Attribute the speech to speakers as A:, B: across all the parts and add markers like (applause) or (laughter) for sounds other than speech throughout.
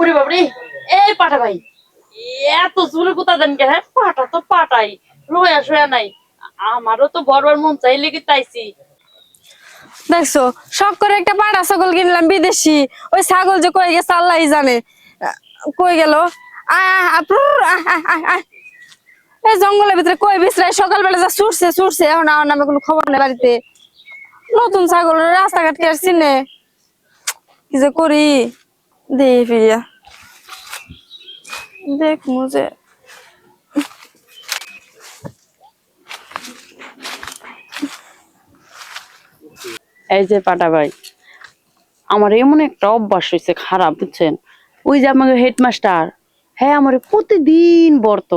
A: ওরে বাবরে এই পাটা ভাই, এত চুলে কোথা দেন কে হ্যাঁ পাটা তো পাটাই রোয়া শোয়া নাই, আমারও তো বড়বার মন চাই লেগে তাইছি
B: দেখছ, সব করে একটা পাড়া ছাগল কিনলাম বিদেশি, ওই ছাগল যে কই গেছে আল্লাহ জানে, কই গেল। এই জঙ্গলের ভিতরে কই বিছরাই সকালবেলা যা ছুটছে ছুটছে, এখন আমার নামে কোনো খবর নেই বাড়িতে। নতুন ছাগল রাস্তাঘাট কে আর চিনে? কি যে করি?
A: এই যে পাটা ভাই, আমার এমন একটা অভ্যাস হয়েছে খারাপ, বুঝছেন? ওই যে আমাকে হেডমাস্টার হ্যাঁ আমার প্রতিদিন বর্ত,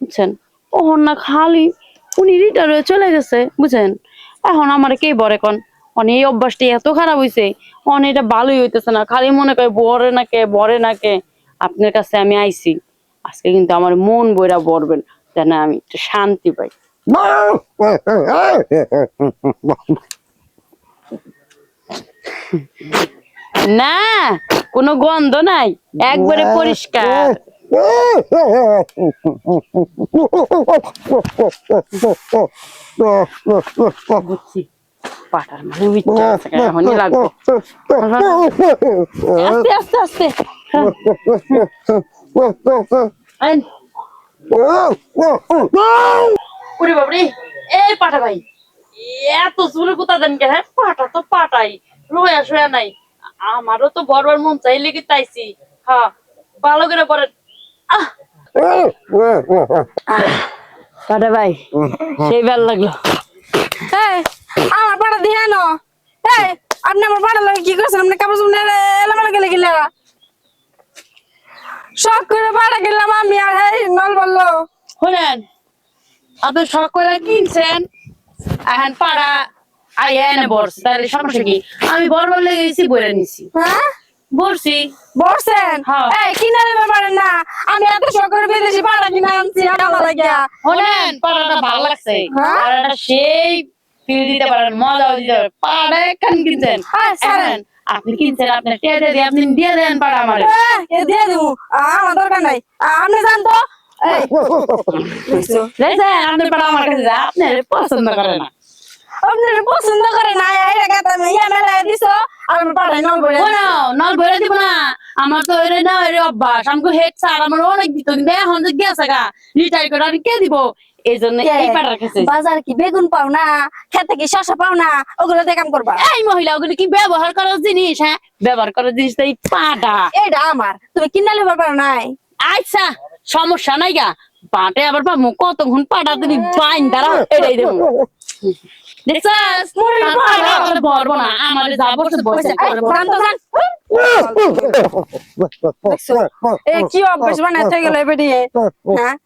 A: বুঝছেন? ওহন না খালি, উনি রিটার হয়ে চলে গেছে, বুঝছেন? এখন আমার কে বরে কন? অনে এই অভ্যাসটি এত খারাপ হয়েছে অন এটা ভালোই হইতেছে না। খালি মনে করে বরে না কে বরে না কে আপনার কাছে আমি আইছি। আজকে কিন্তু আমার মন বইরা বরবেন যেন আমি একটু শান্তি পাই। না কোনো গন্ধ নাই একবারে পরিষ্কার। (laughs) বুঝছি। পাটার মানে এখনই লাগবে আস্তে আস্তে আস্তে ওরে বাবরে এই পাটা ভাই এত চুলে কোথা দেন কে হ্যাঁ পাটা তো পাটাই রোয়া শোয়া নাই আমারও তো বড়বার মন চাই লেগে তাইছি হ্যাঁ ভালো করে পরে পাটা ভাই সেই ভালো লাগল
B: এই আমার পাড়া দিয়ে আনো এই আপনি আমার পাড়া লাগে কি করছেন? আপনি কাপড় চুপড় নিয়ে গেলে গেলে? শখ করে পাড়া গেলাম আমি আর এই নল বলল।
A: শুনেন আপনি শখ করে কিনছেন এখন পাড়া আই এনে বর্ষ তাহলে সমস্যা কি? আমি বড়বার লেগে গেছি বইরা নিছি।
B: হ্যাঁ?
A: হ্যাঁ।
B: এই কিনে নেবে না। আমি এত শখ করে বিদেশি পাড়া কিনে আনছি আমার লাগিয়া
A: শোনেন পাড়াটা ভালো লাগছে।
B: হ্যাঁ?
A: পাড়াটা সেই ফিল দিতে পারেন মজাও দিতে পারেন। পাড়া একখান কিনছেন।
B: হ্যাঁ, ছাড়েন।
A: এখন আপনি কিনছেন আপনি টেটে দিয়ে আপনি দিয়ে দেন পাড়া আমারে।
B: হ্যাঁ, দিয়ে দিব। আমার দরকার নাই। আপনি জান তো।
A: আপনার পাড়া আমার কাছে যায় আপনি পছন্দ করে না।
B: আপনার পছন্দ করে না এটা কথা ইয়া মেলা দিছো আমার পাড়ায় নল
A: শোনো নল ভরে দিব না। আমার তো এটা না এর অভ্যাস। আমাকে হেড স্যার আমার অনেক দিত কিন্তু এখন তো গেছে গা রিটায়ার করে আমি কে দিব? এই জন্য এই কাছে
B: বাজার কি বেগুন পাও না? খেতে কি শশা পাও না? ওগুলো দিয়ে কাম করবা?
A: এই মহিলা ওগুলো কি ব্যবহার করার জিনিস হ্যাঁ? ব্যবহার করার জিনিস তো এই পাটা।
B: এটা আমার। তুমি কিনা লিবার পারো নাই?
A: আচ্ছা সমস্যা নাই গা। পাটে আবার পাবো কতক্ষণ পাটা তুমি বাইন দ্বারা এটাই দেবো। (laughs) দেখছাস? পাটা ভরবো না আমার যা বসে বসে
B: কি অভ্যাস বানাতে গেল এবারে হ্যাঁ?